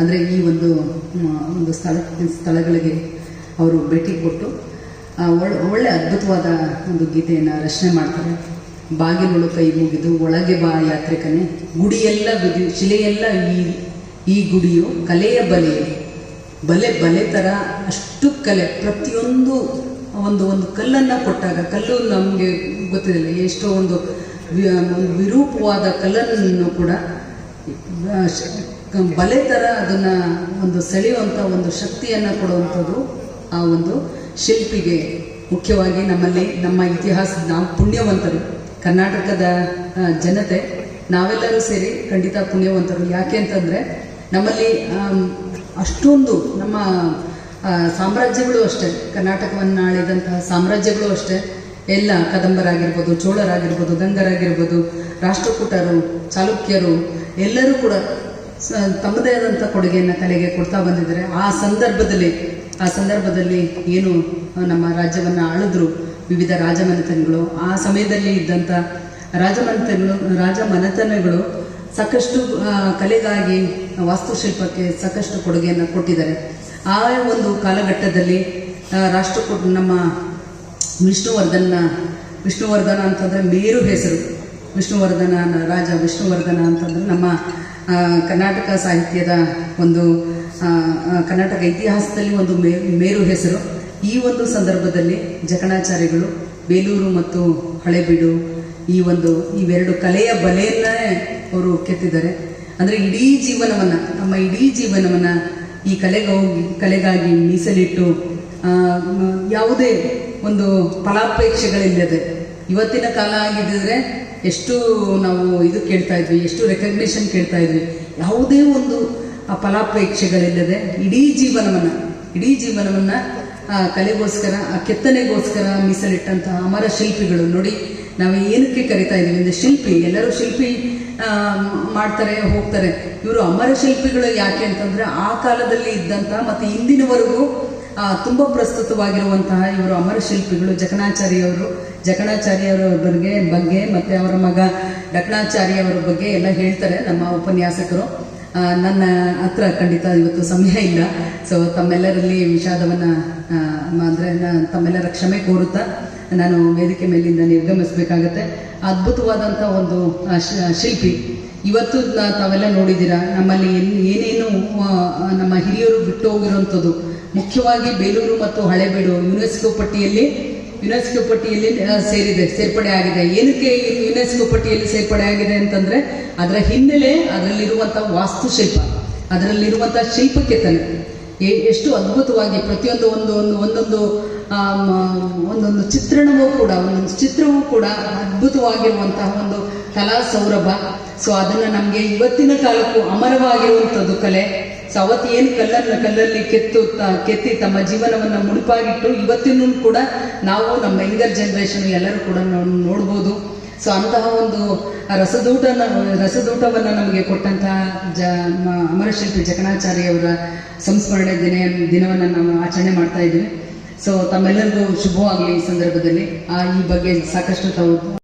ಅಂದರೆ ಈ ಒಂದು ಒಂದು ಸ್ಥಳ, ಸ್ಥಳಗಳಿಗೆ ಅವರು ಭೇಟಿ ಕೊಟ್ಟು ಒಳ್ಳೆ ಅದ್ಭುತವಾದ ಒಂದು ಗೀತೆಯನ್ನು ರಚನೆ ಮಾಡ್ತಾರೆ. ಬಾಗಿಲೊಳು ಕೈ ಮುಗಿದು ಒಳಗೆ ಬಾ ಯಾತ್ರಿಕನೇ ಗುಡಿಯೆಲ್ಲ ಬಿದಿ, ಶಿಲೆಯೆಲ್ಲ ಈ ಈ ಗುಡಿಯು ಕಲೆಯ ಬಲೆ ಬಲೆ ಬಲೆ ಥರ ಅಷ್ಟು ಕಲೆ, ಪ್ರತಿಯೊಂದು ಒಂದು ಒಂದು ಕಲ್ಲನ್ನು ಕೊಟ್ಟಾಗ, ಕಲ್ಲು ನಮಗೆ ಗೊತ್ತಿಲ್ಲ ಎಷ್ಟೋ ಒಂದು ವಿರೂಪವಾದ ಕಲ್ಲನ್ನು ಕೂಡ ಬಲೆ ಥರ ಅದನ್ನು ಒಂದು ಸೆಳೆಯುವಂಥ ಒಂದು ಶಕ್ತಿಯನ್ನು ಕೊಡುವಂಥದ್ದು ಆ ಒಂದು ಶಿಲ್ಪಿಗೆ ಮುಖ್ಯವಾಗಿ ನಮ್ಮಲ್ಲಿ ನಮ್ಮ ಇತಿಹಾಸ ನಾವು ಪುಣ್ಯವಂತರು. ಕರ್ನಾಟಕದ ಜನತೆ, ನಾವೆಲ್ಲರೂ ಸೇರಿ ಖಂಡಿತ ಪುಣ್ಯವಂತರು. ಯಾಕೆ ಅಂತಂದರೆ ನಮ್ಮಲ್ಲಿ ಅಷ್ಟೊಂದು ನಮ್ಮ ಸಾಮ್ರಾಜ್ಯಗಳು ಅಷ್ಟೇ. ಕರ್ನಾಟಕವನ್ನು ಆಳಿದಂತಹ ಸಾಮ್ರಾಜ್ಯಗಳು ಅಷ್ಟೇ. ಎಲ್ಲ ಕದಂಬರಾಗಿರ್ಬೋದು, ಚೋಳರಾಗಿರ್ಬೋದು, ಗಂಗರಾಗಿರ್ಬೋದು, ರಾಷ್ಟ್ರಕೂಟರು, ಚಾಲುಕ್ಯರು ಎಲ್ಲರೂ ಕೂಡ ತಮ್ಮದೇ ಆದಂಥ ಕೊಡುಗೆಯನ್ನು ಕಲೆಗೆ ಕೊಡ್ತಾ ಬಂದಿದ್ದಾರೆ. ಆ ಸಂದರ್ಭದಲ್ಲಿ ಆ ಸಂದರ್ಭದಲ್ಲಿ ಏನು ನಮ್ಮ ರಾಜ್ಯವನ್ನು ಆಳಿದ್ರು ವಿವಿಧ ರಾಜಮನೆತನಗಳು. ಆ ಸಮಯದಲ್ಲಿ ಇದ್ದಂಥ ರಾಜಮನೆತನಗಳು ರಾಜಮನೆತನಗಳು ಸಾಕಷ್ಟು ಕಲೆಗಾಗಿ ವಾಸ್ತುಶಿಲ್ಪಕ್ಕೆ ಸಾಕಷ್ಟು ಕೊಡುಗೆಯನ್ನು ಕೊಟ್ಟಿದ್ದಾರೆ. ಆ ಒಂದು ಕಾಲಘಟ್ಟದಲ್ಲಿ ರಾಷ್ಟ್ರಕೂಟ ನಮ್ಮ ವಿಷ್ಣುವರ್ಧನ ವಿಷ್ಣುವರ್ಧನ ಅಂತಂದರೆ ಮೇರು ಹೆಸರು. ವಿಷ್ಣುವರ್ಧನ ರಾಜ ವಿಷ್ಣುವರ್ಧನ ಅಂತಂದರೆ ನಮ್ಮ ಕರ್ನಾಟಕ ಸಾಹಿತ್ಯದ ಒಂದು ಕರ್ನಾಟಕ ಇತಿಹಾಸದಲ್ಲಿ ಒಂದು ಮೇರು ಹೆಸರು. ಈ ಒಂದು ಸಂದರ್ಭದಲ್ಲಿ ಜಕಣಾಚಾರ್ಯಗಳು ಬೇಲೂರು ಮತ್ತು ಹಳೆಬೀಡು ಈ ಒಂದು ಇವೆರಡು ಕಲೆಯ ಬಲೆಯನ್ನೇ ಅವರು ಕೆತ್ತಿದ್ದಾರೆ. ಅಂದರೆ ಇಡೀ ಜೀವನವನ್ನು, ನಮ್ಮ ಇಡೀ ಜೀವನವನ್ನು ಈ ಕಲೆಗಾಗಿ ಕಲೆಗಾಗಿ ಮೀಸಲಿಟ್ಟು ಯಾವುದೇ ಒಂದು ಫಲಾಪೇಕ್ಷೆಗಳಿಲ್ಲದೆ, ಇವತ್ತಿನ ಕಾಲ ಆಗಿದ್ದರೆ ಎಷ್ಟು ನಾವು ಇದು ಕೇಳ್ತಾ ಇದ್ವಿ, ಎಷ್ಟು ರೆಕಗ್ನೇಷನ್ ಕೇಳ್ತಾ ಇದ್ವಿ. ಯಾವುದೇ ಒಂದು, ಆ ಫಲಾಪೇಕ್ಷೆಗಳಿಲ್ಲದೆ ಇಡೀ ಜೀವನವನ್ನು ಇಡೀ ಜೀವನವನ್ನು, ಆ ಕಲೆಗೋಸ್ಕರ, ಆ ಕೆತ್ತನೆಗೋಸ್ಕರ ಮೀಸಲಿಟ್ಟಂತಹ ಅಮರ ಶಿಲ್ಪಿಗಳು ನೋಡಿ ನಾವು ಏನಕ್ಕೆ ಕರಿತಾ ಇದ್ದೀವಿ ಅಂದರೆ ಶಿಲ್ಪಿ, ಎಲ್ಲರೂ ಶಿಲ್ಪಿ ಮಾಡ್ತಾರೆ, ಹೋಗ್ತಾರೆ. ಇವರು ಅಮರ ಶಿಲ್ಪಿಗಳು ಯಾಕೆ ಅಂತಂದರೆ ಆ ಕಾಲದಲ್ಲಿ ಇದ್ದಂಥ ಮತ್ತು ಇಂದಿನವರೆಗೂ ತುಂಬ ಪ್ರಸ್ತುತವಾಗಿರುವಂತಹ ಇವರು ಅಮರ ಶಿಲ್ಪಿಗಳು ಜಕಣಾಚಾರ್ಯವರು. ಜಕಣಾಚಾರ್ಯವರ ಬಗ್ಗೆ ಬಗ್ಗೆ ಮತ್ತು ಅವರ ಮಗ ಡಕಣಾಚಾರ್ಯವರ ಬಗ್ಗೆ ಎಲ್ಲ ಹೇಳ್ತಾರೆ ನಮ್ಮ ಉಪನ್ಯಾಸಕರು. ನನ್ನ ಹತ್ರ ಖಂಡಿತ ಇವತ್ತು ಸಮಯ ಇಲ್ಲ. ಸೊ ತಮ್ಮೆಲ್ಲರಲ್ಲಿ ವಿಷಾದವನ್ನು ಅಂದರೆ ತಮ್ಮೆಲ್ಲರ ಕ್ಷಮೆ ಕೋರುತ್ತಾ ನಾನು ವೇದಿಕೆ ಮೇಲಿಂದ ನಿರ್ಗಮಿಸಬೇಕಾಗತ್ತೆ. ಅದ್ಭುತವಾದಂಥ ಒಂದು ಶಿಲ್ಪಿ. ಇವತ್ತು ತಾವೆಲ್ಲ ನೋಡಿದ್ದೀರಾ? ನಮ್ಮಲ್ಲಿ ಏನ್- ಏನೇನು ನಮ್ಮ ಹಿರಿಯರು ಬಿಟ್ಟು ಹೋಗಿರುವಂಥದ್ದು. ಮುಖ್ಯವಾಗಿ ಬೇಲೂರು ಮತ್ತು ಹಳೆಬೀಡು ಯುನೆಸ್ಕೋ ಪಟ್ಟಿಯಲ್ಲಿ ಯುನೆಸ್ಕೋ ಪಟ್ಟಿಯಲ್ಲಿ ಸೇರಿದೆ, ಸೇರ್ಪಡೆ ಆಗಿದೆ. ಏನಕ್ಕೆ ಯುನೆಸ್ಕೋ ಪಟ್ಟಿಯಲ್ಲಿ ಸೇರ್ಪಡೆ ಆಗಿದೆ ಅಂತಂದ್ರೆ, ಅದರ ಹಿನ್ನೆಲೆ ಅದರಲ್ಲಿರುವಂಥ ವಾಸ್ತುಶಿಲ್ಪ ಅದರಲ್ಲಿರುವಂಥ ಶಿಲ್ಪಕ್ಕೆ ಎ- ಎಷ್ಟು ಅದ್ಭುತವಾಗಿ ಪ್ರತಿಯೊಂದು ಒಂದು ಒಂದು, ಒಂದೊಂದು ಒಂದೊಂದು ಚಿತ್ರಣವೂ ಕೂಡ, ಒಂದೊಂದು ಚಿತ್ರವೂ ಕೂಡ ಅದ್ಭುತವಾಗಿರುವಂತಹ ಒಂದು ಕಲಾ ಸೌರಭ ಸೊ ಅದನ್ನು ನಮಗೆ ಇವತ್ತಿನ ಕಾಲಕ್ಕೂ ಅಮರವಾಗಿರುವಂಥದ್ದು ಕಲೆ. ಸೊ ಅವತ್ತು ಏನು ಕಲ್ಲನ್ನು ಕಲ್ಲಲ್ಲಿ ಕೆತ್ತು ಕೆತ್ತಿ ತಮ್ಮ ಜೀವನವನ್ನು ಮುಡುಪಾಗಿಟ್ಟು ಇವತ್ತಿನೂ ಕೂಡ ನಾವು ನಮ್ಮ ಯಂಗರ್ ಜನ್ರೇಷನ್ ಎಲ್ಲರೂ ಕೂಡ ನಾವು ನೋಡ್ಬೋದು. ಸೊ ಅಂತಹ ಒಂದು ರಸದೂಟನ, ರಸದೂಟವನ್ನು ನಮಗೆ ಕೊಟ್ಟಂತಹ ಜ ಅಮರಶಿಲ್ಪಿ ಜಕಣಾಚಾರ್ಯವರ ಸಂಸ್ಮರಣೆ ದಿನ, ದಿನವನ್ನು ನಾವು ಆಚರಣೆ ಮಾಡ್ತಾ ಇದ್ದೀವಿ. ಸೊ ತಮ್ಮೆಲ್ಲರಿಗೂ ಶುಭವಾಗಲಿ ಈ ಸಂದರ್ಭದಲ್ಲಿ. ಆ, ಈ ಬಗ್ಗೆ ಸಾಕಷ್ಟು ತಾವು